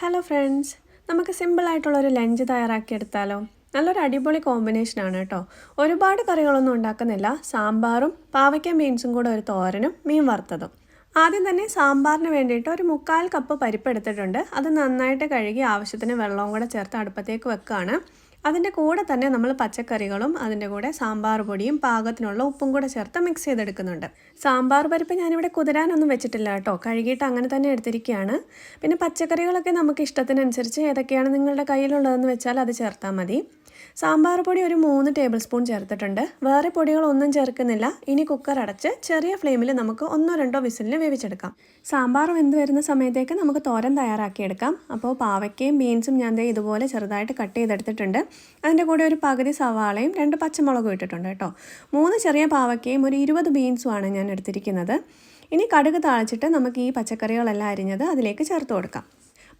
Hello friends നമുക്ക് സിമ്പിളായിട്ടുള്ളൊരു lunch തയ്യാറാക്കിയെടുത്താലോ നല്ലൊരു അടിപൊളി കോമ്പിനേഷനാണ് കേട്ടോ. ഒരുപാട് കറികളൊന്നും ഉണ്ടാക്കുന്നില്ല. സാമ്പാറും പാവയ്ക്ക ബീൻസും കൂടെ ഒരു തോരനും മീൻ വറുത്തതും. ആദ്യം തന്നെ സാമ്പാറിന് വേണ്ടിയിട്ട് ഒരു മുക്കാൽ കപ്പ് പരിപ്പ് എടുത്തിട്ടുണ്ട്. അത് നന്നായിട്ട് കഴുകി ആവശ്യത്തിന് വെള്ളവും കൂടെ ചേർത്ത് അടുപ്പത്തേക്ക് വെക്കുകയാണ്. അതിന്റെ കൂടെ തന്നെ നമ്മൾ പച്ചക്കറികളും അതിന്റെ കൂടെ സാമ്പാർ പൊടിയും പാകത്തിനുള്ള ഉപ്പും കൂടെ ചേർത്ത് മിക്സ് ചെയ്തെടുക്കുന്നുണ്ട്. സാമ്പാർ പരിപ്പ് ഞാനിവിടെ കുതിരാനൊന്നും വെച്ചിട്ടില്ല കേട്ടോ. കഴുകിയിട്ട് അങ്ങനെ തന്നെ എടുത്തിരിക്കുകയാണ്. പിന്നെ പച്ചക്കറികളൊക്കെ നമുക്ക് ഇഷ്ടത്തിനനുസരിച്ച് ഏതൊക്കെയാണ് നിങ്ങളുടെ കയ്യിലുള്ളതെന്ന് വെച്ചാൽ അത് ചേർത്താൽ മതി. സാമ്പാർ പൊടി ഒരു മൂന്ന് ടേബിൾ സ്പൂൺ ചേർത്തിട്ടുണ്ട്. വേറെ പൊടികളൊന്നും ചേർക്കുന്നില്ല. ഇനി കുക്കർ അടച്ച് ചെറിയ ഫ്ലെയിമിൽ നമുക്ക് ഒന്നോ രണ്ടോ വിസിലിന് വേവിച്ചെടുക്കാം. സാമ്പാർ വെന്ത് വരുന്ന സമയത്തേക്ക് നമുക്ക് തോരൻ തയ്യാറാക്കിയെടുക്കാം. അപ്പോൾ പാവയ്ക്കയും ബീൻസും ഞാൻ ദേ ഇതുപോലെ ചെറുതായിട്ട് കട്ട് ചെയ്തെടുത്തിട്ടുണ്ട്. അതിന്റെ കൂടെ ഒരു പകുതി സവാളയും രണ്ട് പച്ചമുളകും ഇട്ടിട്ടുണ്ട് കേട്ടോ. മൂന്ന് ചെറിയ പാവയ്ക്കയും ഒരു ഇരുപത് ബീൻസുമാണ് ഞാൻ എടുത്തിരിക്കുന്നത്. ഇനി കടുക് താളിച്ചിട്ട് നമുക്ക് ഈ പച്ചക്കറികളെല്ലാം അരിഞ്ഞത് അതിലേക്ക് ചേർത്ത് കൊടുക്കാം.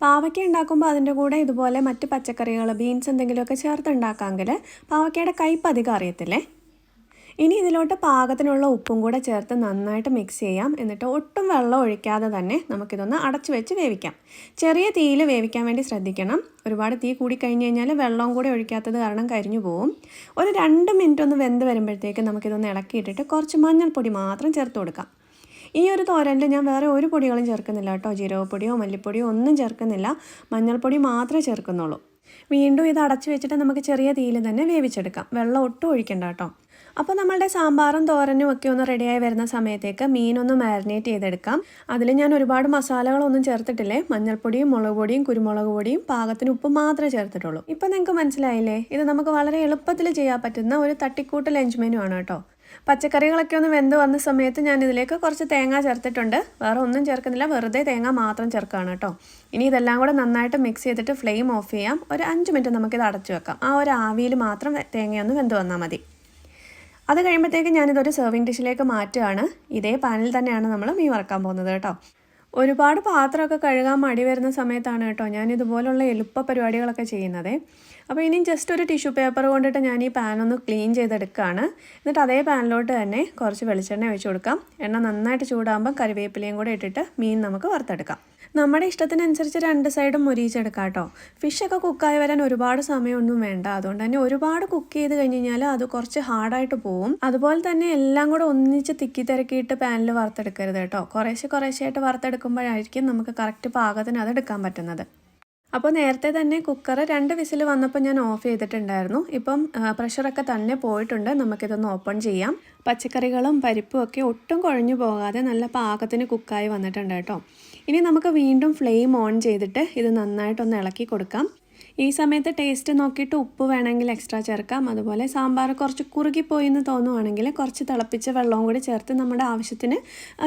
പാവയ്ക്ക ഉണ്ടാക്കുമ്പോൾ അതിന്റെ കൂടെ ഇതുപോലെ മറ്റ് പച്ചക്കറികൾ ബീൻസ് എന്തെങ്കിലുമൊക്കെ ചേർത്ത് ഉണ്ടാക്കാമെങ്കിൽ പാവയ്ക്കയുടെ കയ്പ് അധികം അറിയത്തില്ലേ? ഇനി ഇതിലോട്ട് പാകത്തിനുള്ള ഉപ്പും കൂടെ ചേർത്ത് നന്നായിട്ട് മിക്സ് ചെയ്യാം. എന്നിട്ട് ഒട്ടും വെള്ളം ഒഴിക്കാതെ തന്നെ നമുക്കിതൊന്ന് അടച്ചു വെച്ച് വേവിക്കാം. ചെറിയ തീയിൽ വേവിക്കാൻ വേണ്ടി ശ്രദ്ധിക്കണം. ഒരുപാട് തീ കൂടി കഴിഞ്ഞ് കഴിഞ്ഞാൽ വെള്ളവും കൂടെ ഒഴിക്കാത്തത് കാരണം കരിഞ്ഞു പോവും. ഒരു രണ്ട് മിനിറ്റ് ഒന്ന് വെന്ത് വരുമ്പോഴത്തേക്ക് നമുക്കിതൊന്ന് ഇളക്കിയിട്ടിട്ട് കുറച്ച് മഞ്ഞൾപ്പൊടി മാത്രം ചേർത്ത് കൊടുക്കാം. ഈ ഒരു തോരനിൽ ഞാൻ വേറെ ഒരു പൊടികളും ചേർക്കുന്നില്ല കേട്ടോ. ജീരകപ്പൊടിയോ മല്ലിപ്പൊടിയോ ഒന്നും ചേർക്കുന്നില്ല. മഞ്ഞൾപ്പൊടി മാത്രമേ ചേർക്കുന്നുള്ളൂ. വീണ്ടും ഇത് അടച്ചു വെച്ചിട്ട് നമുക്ക് ചെറിയ തീയിൽ തന്നെ വേവിച്ചെടുക്കാം. വെള്ളം ഒട്ടും ഒഴിക്കണ്ട കേട്ടോ. അപ്പോൾ നമ്മളുടെ സാമ്പാറും തോരനും ഒക്കെ ഒന്ന് റെഡിയായി വരുന്ന സമയത്തേക്ക് മീനൊന്ന് മാരിനേറ്റ് ചെയ്തെടുക്കാം. അതിൽ ഞാൻ ഒരുപാട് മസാലകളൊന്നും ചേർത്തിട്ടില്ലേ? മഞ്ഞൾപ്പൊടിയും മുളക് പൊടിയും കുരുമുളക് പൊടിയും പാകത്തിന് ഉപ്പ് മാത്രമേ ചേർത്തിട്ടുള്ളൂ. ഇപ്പം നിങ്ങൾക്ക് മനസ്സിലായില്ലേ? ഇത് നമുക്ക് വളരെ എളുപ്പത്തിൽ ചെയ്യാൻ പറ്റുന്ന ഒരു തട്ടിക്കൂട്ട് ലഞ്ച് മെനു ആണ് കേട്ടോ. പച്ചക്കറികളൊക്കെ ഒന്ന് വെന്ത് വന്ന സമയത്ത് ഞാൻ ഇതിലേക്ക് കുറച്ച് തേങ്ങ ചേർത്തിട്ടുണ്ട്. വേറെ ഒന്നും ചേർക്കുന്നില്ല. വെറുതെ തേങ്ങ മാത്രം ചേർക്കുകയാണ് കേട്ടോ. ഇനി ഇതെല്ലാം കൂടെ നന്നായിട്ട് മിക്സ് ചെയ്തിട്ട് ഫ്ലെയിം ഓഫ് ചെയ്യാം. ഒരു അഞ്ച് മിനിറ്റ് നമുക്കിത് അടച്ചു വെക്കാം. ആ ഒരു ആവിയിൽ മാത്രം തേങ്ങയൊന്ന് വെന്ത് വന്നാൽ മതി. അത് കഴിയുമ്പോഴത്തേക്ക് ഞാനിതൊരു സെർവിങ് ഡിഷിലേക്ക് മാറ്റുകയാണ്. ഇതേ പാനിൽ തന്നെയാണ് നമ്മൾ മീൻ വറക്കാൻ പോകുന്നത് കേട്ടോ. ഒരുപാട് പാത്രമൊക്കെ കഴുകാൻ മടി വരുന്ന സമയത്താണ് കേട്ടോ ഞാൻ ഇതുപോലുള്ള എളുപ്പ പരിപാടികളൊക്കെ ചെയ്യുന്നത്. അപ്പോൾ ഇനിയും ജസ്റ്റ് ഒരു ടിഷ്യൂ പേപ്പർ കൊണ്ടിട്ട് ഞാൻ ഈ പാൻ ഒന്ന് ക്ലീൻ ചെയ്തെടുക്കുകയാണ്. എന്നിട്ട് അതേ പാനിലോട്ട് തന്നെ കുറച്ച് വെളിച്ചെണ്ണ ഒഴിച്ച് കൊടുക്കാം. എണ്ണ നന്നായിട്ട് ചൂടാകുമ്പോൾ കറിവേപ്പിലയും കൂടെ ഇട്ടിട്ട് മീൻ നമുക്ക് വറുത്തെടുക്കാം. നമ്മുടെ ഇഷ്ടത്തിനനുസരിച്ച് രണ്ട് സൈഡും മുരിയിച്ചെടുക്കാം കേട്ടോ. ഫിഷൊക്കെ കുക്കായി വരാൻ ഒരുപാട് സമയമൊന്നും വേണ്ട. അതുകൊണ്ട് തന്നെ ഒരുപാട് കുക്ക് ചെയ്ത് കഴിഞ്ഞ് കഴിഞ്ഞാൽ അത് കുറച്ച് ഹാർഡായിട്ട് പോവും. അതുപോലെ തന്നെ എല്ലാം കൂടെ ഒന്നിച്ച് തിക്കി തിരക്കിയിട്ട് പാനിൽ വറുത്തെടുക്കരുത് കേട്ടോ. കുറേശ്ശെ കുറേശ്ശെയായിട്ട് വറുത്തെടുക്കുമ്പോഴായിരിക്കും നമുക്ക് കറക്റ്റ് പാകത്തിന് അത് എടുക്കാൻ പറ്റുന്നത്. അപ്പോൾ നേരത്തെ തന്നെ കുക്കർ രണ്ട് വിസിൽ വന്നപ്പോൾ ഞാൻ ഓഫ് ചെയ്തിട്ടുണ്ടായിരുന്നു. ഇപ്പം പ്രഷറൊക്കെ തന്നെ പോയിട്ടുണ്ട്. നമുക്കിതൊന്ന് ഓപ്പൺ ചെയ്യാം. പച്ചക്കറികളും പരിപ്പും ഒക്കെ ഒട്ടും കുഴഞ്ഞു പോകാതെ നല്ല പാകത്തിന് കുക്കായി വന്നിട്ടുണ്ട് കേട്ടോ. ഇനി നമുക്ക് വീണ്ടും ഫ്ലെയിം ഓൺ ചെയ്തിട്ട് ഇത് നന്നായിട്ടൊന്ന് ഇളക്കി കൊടുക്കാം. ഈ സമയത്ത് ടേസ്റ്റ് നോക്കിയിട്ട് ഉപ്പ് വേണമെങ്കിൽ എക്സ്ട്രാ ചേർക്കാം. അതുപോലെ സാമ്പാർ കുറച്ച് കുറുകിപ്പോയി എന്ന് തോന്നുവാണെങ്കിൽ കുറച്ച് തിളപ്പിച്ച വെള്ളവും കൂടി ചേർത്ത് നമ്മുടെ ആവശ്യത്തിന്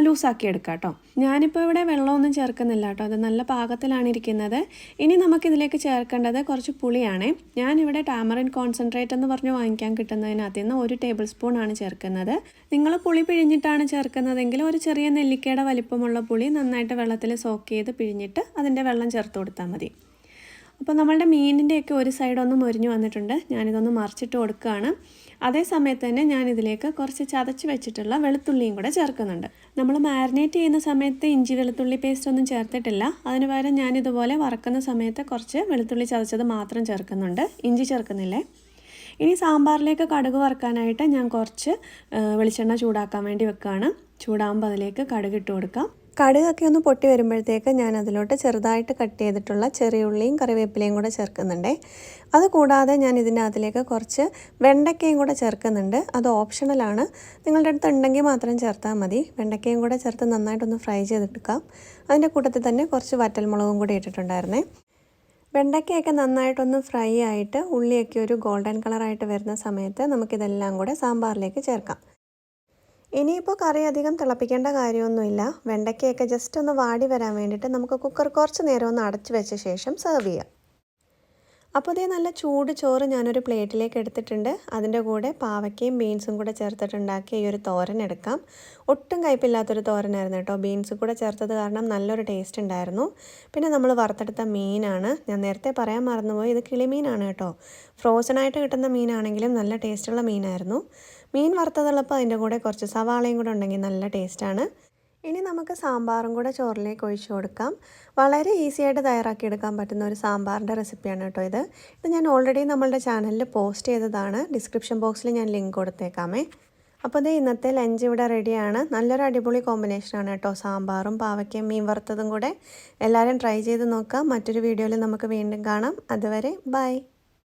ലൂസാക്കി എടുക്കാം കേട്ടോ ഞാനിപ്പോൾ ഇവിടെ വെള്ളമൊന്നും ചേർക്കുന്നില്ല കേട്ടോ അത് നല്ല പാകത്തിലാണ് ഇരിക്കുന്നത്. ഇനി നമുക്കിതിലേക്ക് ചേർക്കേണ്ടത് കുറച്ച് പുളിയാണ്. ഞാനിവിടെ ടാമറിൻ കോൺസെൻട്രേറ്റ് എന്ന് പറഞ്ഞ് വാങ്ങിക്കാൻ കിട്ടുന്നതിനകത്ത് നിന്ന് ഒരു ടേബിൾ സ്പൂൺ ആണ് ചേർക്കുന്നത്. നിങ്ങൾ പുളി പിഴിഞ്ഞിട്ടാണ് ചേർക്കുന്നതെങ്കിൽ ഒരു ചെറിയ നെല്ലിക്കയുടെ വലിപ്പമുള്ള പുളി നന്നായിട്ട് വെള്ളത്തിൽ സോക്ക് ചെയ്ത് പിഴിഞ്ഞിട്ട് അതിന്റെ വെള്ളം ചേർത്ത് കൊടുത്താൽ മതി. അപ്പോൾ നമ്മളുടെ മീനിന്റെയൊക്കെ ഒരു സൈഡ് ഒന്ന് മുരിഞ്ഞു വന്നിട്ടുണ്ട്. ഞാനിതൊന്ന് മറിച്ചിട്ട് കൊടുക്കുകയാണ്. അതേ സമയത്ത് തന്നെ ഞാനിതിലേക്ക് കുറച്ച് ചതച്ച് വെച്ചിട്ടുള്ള വെളുത്തുള്ളിയും കൂടെ ചേർക്കുന്നുണ്ട്. നമ്മൾ മാരിനേറ്റ് ചെയ്യുന്ന സമയത്ത് ഇഞ്ചി വെളുത്തുള്ളി പേസ്റ്റ് ഒന്നും ചേർത്തിട്ടില്ല. അതിന് പകരം ഞാനിതുപോലെ വറക്കുന്ന സമയത്ത് കുറച്ച് വെളുത്തുള്ളി ചതച്ചത് മാത്രം ചേർക്കുന്നുണ്ട്. ഇഞ്ചി ചേർക്കുന്നില്ലേ? ഇനി സാമ്പാറിലേക്ക് കടുക് വറുക്കാനായിട്ട് ഞാൻ കുറച്ച് വെളിച്ചെണ്ണ ചൂടാക്കാൻ വേണ്ടി വെക്കുകയാണ്. ചൂടാകുമ്പോൾ അതിലേക്ക് കടുക് ഇട്ട് കൊടുക്കാം. കടുകൊക്കെ ഒന്ന് പൊട്ടി വരുമ്പോഴത്തേക്ക് ഞാൻ അതിലോട്ട് ചെറുതായിട്ട് കട്ട് ചെയ്തിട്ടുള്ള ചെറിയ ഉള്ളിയും കറിവേപ്പിലയും കൂടെ ചേർക്കുന്നുണ്ട്. അതുകൂടാതെ ഞാൻ ഇതിന്റെ അതിലേക്ക് കുറച്ച് വെണ്ടയ്ക്കയും കൂടെ ചേർക്കുന്നുണ്ട്. അത് ഓപ്ഷണലാണ് നിങ്ങളുടെ അടുത്ത് ഉണ്ടെങ്കിൽ മാത്രം ചേർത്താൽ മതി. വെണ്ടയ്ക്കയും കൂടെ ചേർത്ത് നന്നായിട്ടൊന്ന് ഫ്രൈ ചെയ്തെടുക്കാം. അതിന്റെ കൂട്ടത്തിൽ തന്നെ കുറച്ച് വറ്റൽമുളകും കൂടി ഇട്ടിട്ടുണ്ടായിരുന്നേ. വെണ്ടയ്ക്കയൊക്കെ നന്നായിട്ടൊന്ന് ഫ്രൈ ആയിട്ട് ഉള്ളിയൊക്കെ ഒരു ഗോൾഡൻ കളറായിട്ട് വരുന്ന സമയത്ത് നമുക്കിതെല്ലാം കൂടെ സാമ്പാറിലേക്ക് ചേർക്കാം. ഇനിയിപ്പോൾ കറി അധികം തിളപ്പിക്കേണ്ട കാര്യമൊന്നുമില്ല. വെണ്ടയ്ക്കയൊക്കെ ജസ്റ്റ് ഒന്ന് വാടി വരാൻ വേണ്ടിയിട്ട് നമുക്ക് കുക്കർ കുറച്ച് നേരം ഒന്ന് അടച്ചു വെച്ച ശേഷം സെർവ് ചെയ്യാം. അപ്പോൾ ഇതേ നല്ല ചൂട് ചോറ് ഞാനൊരു പ്ലേറ്റിലേക്ക് എടുത്തിട്ടുണ്ട്. അതിന്റെ കൂടെ പാവയ്ക്കയും ബീൻസും കൂടെ ചേർത്തിട്ടുണ്ടാക്കിയ ഈ ഒരു തോരൻ എടുക്കാം. ഒട്ടും കയ്പില്ലാത്തൊരു തോരനായിരുന്നു കേട്ടോ. ബീൻസ് കൂടെ ചേർത്തത് കാരണം നല്ലൊരു ടേസ്റ്റ് ഉണ്ടായിരുന്നു. പിന്നെ നമ്മൾ വറുത്തെടുത്ത മീനാണ്. ഞാൻ നേരത്തെ പറയാൻ മറന്നുപോയി. ഇത് കിളിമീനാണ് കേട്ടോ. ഫ്രോസണായിട്ട് കിട്ടുന്ന മീനാണെങ്കിലും നല്ല ടേസ്റ്റുള്ള മീനായിരുന്നു. മീൻ വറുത്തതുള്ളപ്പോൾ അതിന്റെ കൂടെ കുറച്ച് സവാളയും കൂടെ ഉണ്ടെങ്കിൽ നല്ല ടേസ്റ്റാണ് ഇനി നമുക്ക് സാമ്പാറും കൂടെ ചോറിലേക്ക് ഒഴിച്ചു കൊടുക്കാം. വളരെ ഈസി ആയിട്ട് തയ്യാറാക്കി എടുക്കാൻ പറ്റുന്ന ഒരു സാമ്പാറിന്റെ റെസിപ്പിയാണ് കേട്ടോ ഇത്. ഇത് ഞാൻ ഓൾറെഡി നമ്മളുടെ ചാനലിൽ പോസ്റ്റ് ചെയ്തതാണ്. ഡിസ്ക്രിപ്ഷൻ ബോക്സിൽ ഞാൻ ലിങ്ക് കൊടുത്തേക്കാമേ. അപ്പോൾ ഇത് ഇന്നത്തെ ലഞ്ച് ഇവിടെ റെഡിയാണ് നല്ലൊരു അടിപൊളി കോമ്പിനേഷനാണ് കേട്ടോ. സാമ്പാറും പാവയ്ക്കയും മീൻ വറുത്തതും കൂടെ എല്ലാവരും ട്രൈ ചെയ്ത് നോക്കാം. മറ്റൊരു വീഡിയോയിൽ നമുക്ക് വീണ്ടും കാണാം. അതുവരെ ബൈ